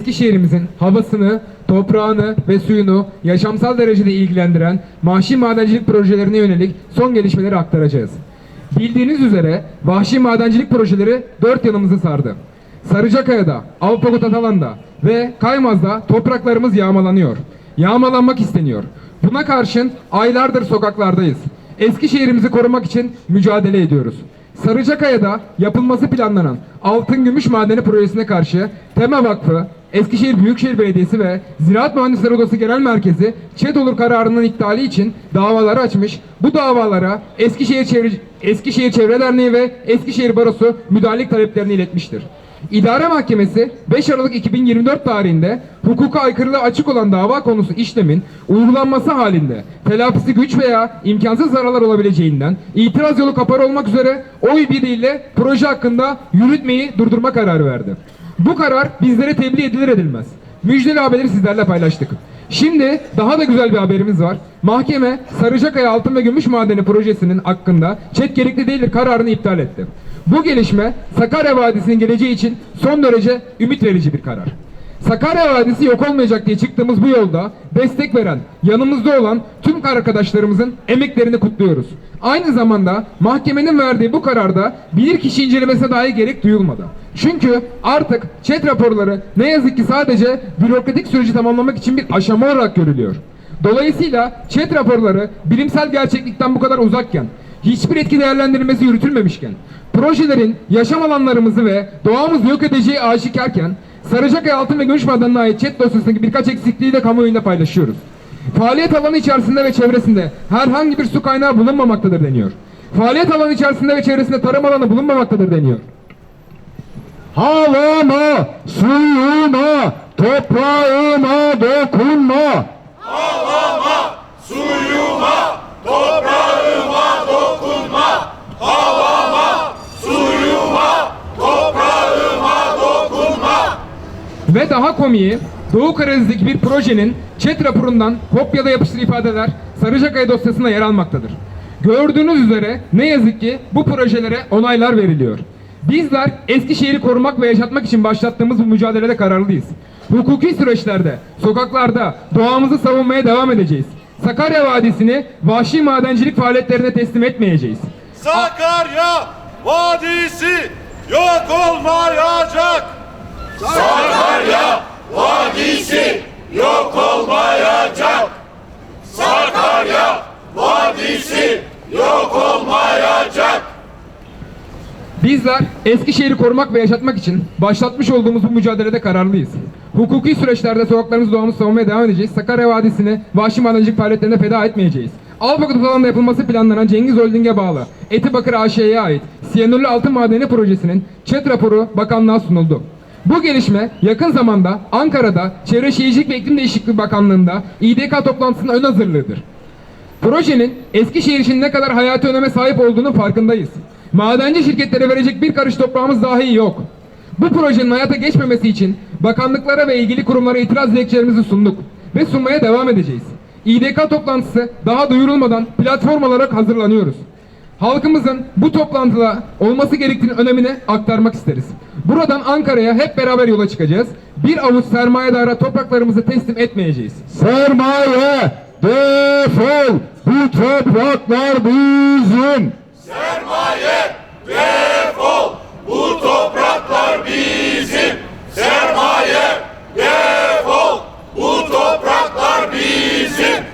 Eskişehir'imizin havasını, toprağını ve suyunu yaşamsal derecede ilgilendiren vahşi madencilik projelerine yönelik son gelişmeleri aktaracağız. Bildiğiniz üzere vahşi madencilik projeleri dört yanımızı sardı. Sarıcakaya'da, Avpakut Atalan'da ve Kaymaz'da topraklarımız yağmalanıyor. Yağmalanmak isteniyor. Buna karşın aylardır sokaklardayız. Eskişehir'imizi korumak için mücadele ediyoruz. Sarıcakaya'da yapılması planlanan Altın Gümüş Madeni projesine karşı Tema Vakfı, Eskişehir Büyükşehir Belediyesi ve Ziraat Mühendisleri Odası Genel Merkezi ÇED olur kararının iptali için davaları açmış. Bu davalara Eskişehir Çevre, Eskişehir Çevre Derneği ve Eskişehir Barosu müdahalelik taleplerini iletmiştir. İdare Mahkemesi 5 Aralık 2024 tarihinde hukuka aykırılığı açık olan dava konusu işlemin uygulanması halinde telafisi güç veya imkansız zararlar olabileceğinden itiraz yolu kapalı olmak üzere oy birliğiyle proje hakkında yürütmeyi durdurma kararı verdi. Bu karar bizlere tebliğ edilir edilmez. Müjdeli haberi sizlerle paylaştık. Şimdi daha da güzel bir haberimiz var. Mahkeme Sarıcakaya Altın ve Gümüş Madeni projesinin hakkında çet gerekli değildir kararını iptal etti. Bu gelişme Sakarya Vadisi'nin geleceği için son derece ümit verici bir karar. Sakarya Vadisi yok olmayacak diye çıktığımız bu yolda destek veren, yanımızda olan tüm arkadaşlarımızın emeklerini kutluyoruz. Aynı zamanda mahkemenin verdiği bu kararda bilirkişi incelemesine dahi gerek duyulmadı. Çünkü artık çet raporları ne yazık ki sadece bürokratik süreci tamamlamak için bir aşama olarak görülüyor. Dolayısıyla çet raporları bilimsel gerçeklikten bu kadar uzakken, hiçbir etki değerlendirilmesi yürütülmemişken, projelerin yaşam alanlarımızı ve doğamızı yok edeceği aşikarken, Sarıcakaya Altın ve Gümüş Madenine ait chat dosyasındaki birkaç eksikliği de kamuoyunda paylaşıyoruz. Faaliyet alanı içerisinde ve çevresinde herhangi bir su kaynağı bulunmamaktadır deniyor. Faaliyet alanı içerisinde ve çevresinde tarım alanı bulunmamaktadır deniyor. Havama, suyuma, toprağıma dokunma. Ve daha komiği Doğu Karadeniz'deki bir projenin chat raporundan kopyala yapıştır ifadeler Sarıcakaya dosyasında yer almaktadır. Gördüğünüz üzere ne yazık ki bu projelere onaylar veriliyor. Bizler Eskişehir'i korumak ve yaşatmak için başlattığımız bu mücadelede kararlıyız. Hukuki süreçlerde, sokaklarda doğamızı savunmaya devam edeceğiz. Sakarya Vadisi'ni vahşi madencilik faaliyetlerine teslim etmeyeceğiz. Sakarya Vadisi yok olmayacak. Sakarya Vadisi yok olmayacak. Sakarya Vadisi yok olmayacak. Bizler Eskişehir'i korumak ve yaşatmak için başlatmış olduğumuz bu mücadelede kararlıyız. Hukuki süreçlerde sokaklarımızı doğamızı savunmaya devam edeceğiz. Sakarya Vadisi'ni vahşi madencilik faaliyetlerine feda etmeyeceğiz. Alpakut alanında yapılması planlanan Cengiz Holding'e bağlı Etibakır AŞ'ye ait Siyanürlü Altın Madeni Projesi'nin ÇED raporu bakanlığa sunuldu. Bu gelişme yakın zamanda Ankara'da Çevre Şehircilik ve İklim Değişikliği Bakanlığı'nda İDK toplantısının ön hazırlığıdır. Projenin Eskişehir için ne kadar hayati öneme sahip olduğunu farkındayız. Madenci şirketlere verecek bir karış toprağımız dahi yok. Bu projenin hayata geçmemesi için bakanlıklara ve ilgili kurumlara itiraz dilekçelerimizi sunduk ve sunmaya devam edeceğiz. İDK toplantısı daha duyurulmadan platform olarak hazırlanıyoruz. Halkımızın bu toplantıda olması gerektiğinin önemini aktarmak isteriz. Buradan Ankara'ya hep beraber yola çıkacağız. Bir avuç sermayedara topraklarımızı teslim etmeyeceğiz. Sermaye, defol, bu topraklar bizim. Sermaye defol. Bu topraklar bizim. Sermaye defol. Bu topraklar bizim.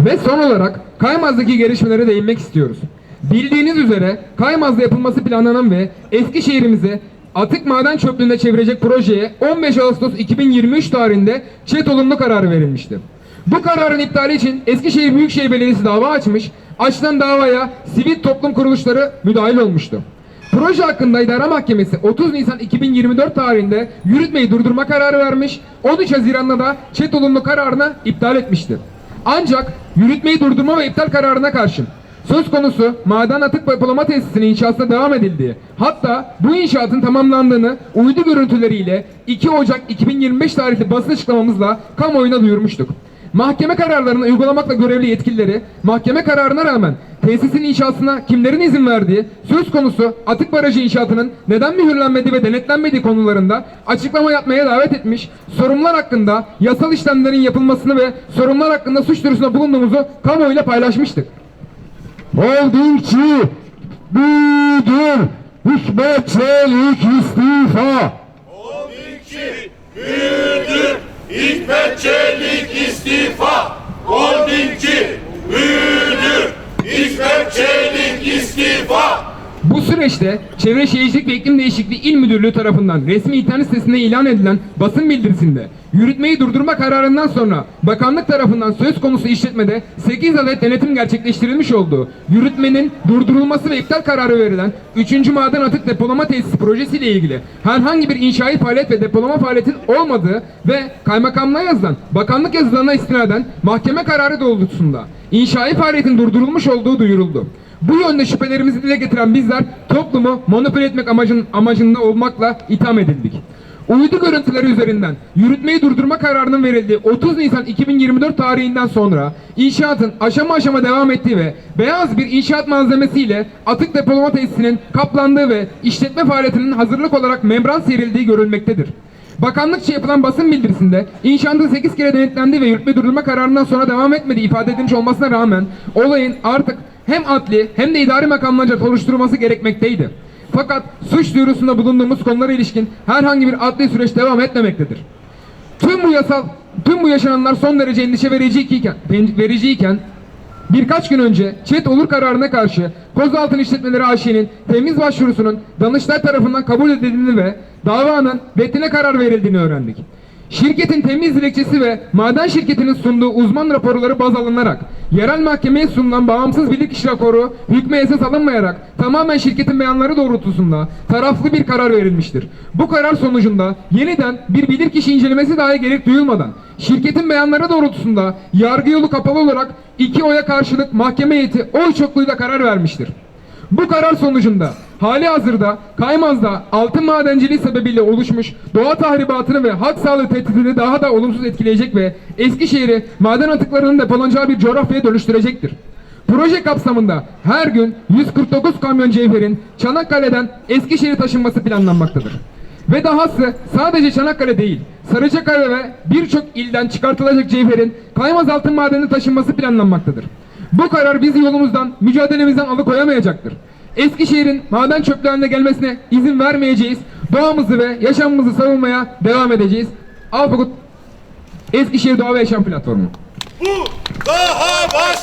Ve son olarak Kaymaz'daki gelişmelere değinmek istiyoruz. Bildiğiniz üzere Kaymaz'da yapılması planlanan ve Eskişehir'imizi atık maden çöplüğüne çevirecek projeye 15 Ağustos 2023 tarihinde çet olumlu kararı verilmişti. Bu kararın iptali için Eskişehir Büyükşehir Belediyesi dava açmış, açılan davaya sivil toplum kuruluşları müdahil olmuştu. Proje hakkında İdare Mahkemesi 30 Nisan 2024 tarihinde yürütmeyi durdurma kararı vermiş, 13 Haziran'da da çet olumlu kararını iptal etmişti. Ancak yürütmeyi durdurma ve iptal kararına karşın söz konusu maden atık depolama tesisinin inşasına devam edildiği, hatta bu inşaatın tamamlandığını uydu görüntüleriyle 2 Ocak 2025 tarihli basın açıklamamızla kamuoyuna duyurmuştuk. Mahkeme kararlarını uygulamakla görevli yetkilileri, mahkeme kararına rağmen tesisin inşasına kimlerin izin verdiği, söz konusu atık barajı inşaatının neden mühürlenmediği ve denetlenmediği konularında açıklama yapmaya davet etmiş, sorunlar hakkında yasal işlemlerin yapılmasını ve sorunlar hakkında suç duyurusunda bulunduğumuzu kamuoyuyla paylaşmıştık. Holdingçi müdür Hikmet Çelik istifa. Holdingçi müdür Hikmet Çelik istifa. Holdingçi müdür Hikmet Çelik istifa. Bu süreçte Çevre Şehircilik ve İklim Değişikliği İl Müdürlüğü tarafından resmi internet sitesinde ilan edilen basın bildirisinde yürütmeyi durdurma kararından sonra bakanlık tarafından söz konusu işletmede 8 adet denetim gerçekleştirilmiş olduğu, yürütmenin durdurulması ve iptal kararı verilen 3. Maden Atık Depolama Tesisi projesiyle ilgili herhangi bir inşai faaliyet ve depolama faaliyetin olmadığı ve kaymakamlığa yazılan bakanlık yazılarına istinaden mahkeme kararı doğrultusunda inşai faaliyetin durdurulmuş olduğu duyuruldu. Bu yönde şüphelerimizi dile getiren bizler toplumu manipüle etmek amacın, amacında olmakla itham edildik. Uydu görüntüleri üzerinden yürütmeyi durdurma kararının verildiği 30 Nisan 2024 tarihinden sonra inşaatın aşama aşama devam ettiği ve beyaz bir inşaat malzemesiyle atık depolama tesisinin kaplandığı ve işletme faaliyetinin hazırlık olarak membran serildiği görülmektedir. Bakanlıkça yapılan basın bildirisinde inşaatın 8 kere denetlendiği ve yürütme durdurma kararından sonra devam etmediği ifade edilmiş olmasına rağmen olayın artık hem adli hem de idari makamlarca soruşturulması gerekmekteydi. Fakat suç duyurusunda bulunduğumuz konulara ilişkin herhangi bir adli süreç devam etmemektedir. Tüm bu yasal, tüm bu yaşananlar son derece endişe vericiyken, vericiyken birkaç gün önce çet olur kararına karşı Kozaltın İşletmeleri AŞ'nin temiz başvurusunun Danıştay tarafından kabul edildiğini ve davanın reddine karar verildiğini öğrendik. Şirketin temiz dilekçesi ve maden şirketinin sunduğu uzman raporları baz alınarak yerel mahkemeye sunulan bağımsız bilirkişi raporu hükme esas alınmayarak tamamen şirketin beyanları doğrultusunda taraflı bir karar verilmiştir. Bu karar sonucunda yeniden bir bilirkişi incelemesi dahi gerek duyulmadan şirketin beyanları doğrultusunda yargı yolu kapalı olarak iki oya karşılık mahkeme heyeti oy çokluğuyla karar vermiştir. Bu karar sonucunda hali hazırda Kaymaz'da altın madenciliği sebebiyle oluşmuş doğa tahribatını ve halk sağlığı tehdidini daha da olumsuz etkileyecek ve Eskişehir'i maden atıklarının depolanacağı bir coğrafyaya dönüştürecektir. Proje kapsamında her gün 149 kamyon cevherin Çanakkale'den Eskişehir'e taşınması planlanmaktadır. Ve dahası sadece Çanakkale değil, Sarıcakaya ve birçok ilden çıkartılacak cevherin Kaymaz altın madenine taşınması planlanmaktadır. Bu karar bizi yolumuzdan, mücadelemizden alıkoyamayacaktır. Eskişehir'in maden çöplüğüne gelmesine izin vermeyeceğiz. Doğamızı ve yaşamımızı savunmaya devam edeceğiz. Alpakut Eskişehir Doğa ve Yaşam Platformu. Bu daha başlangıç.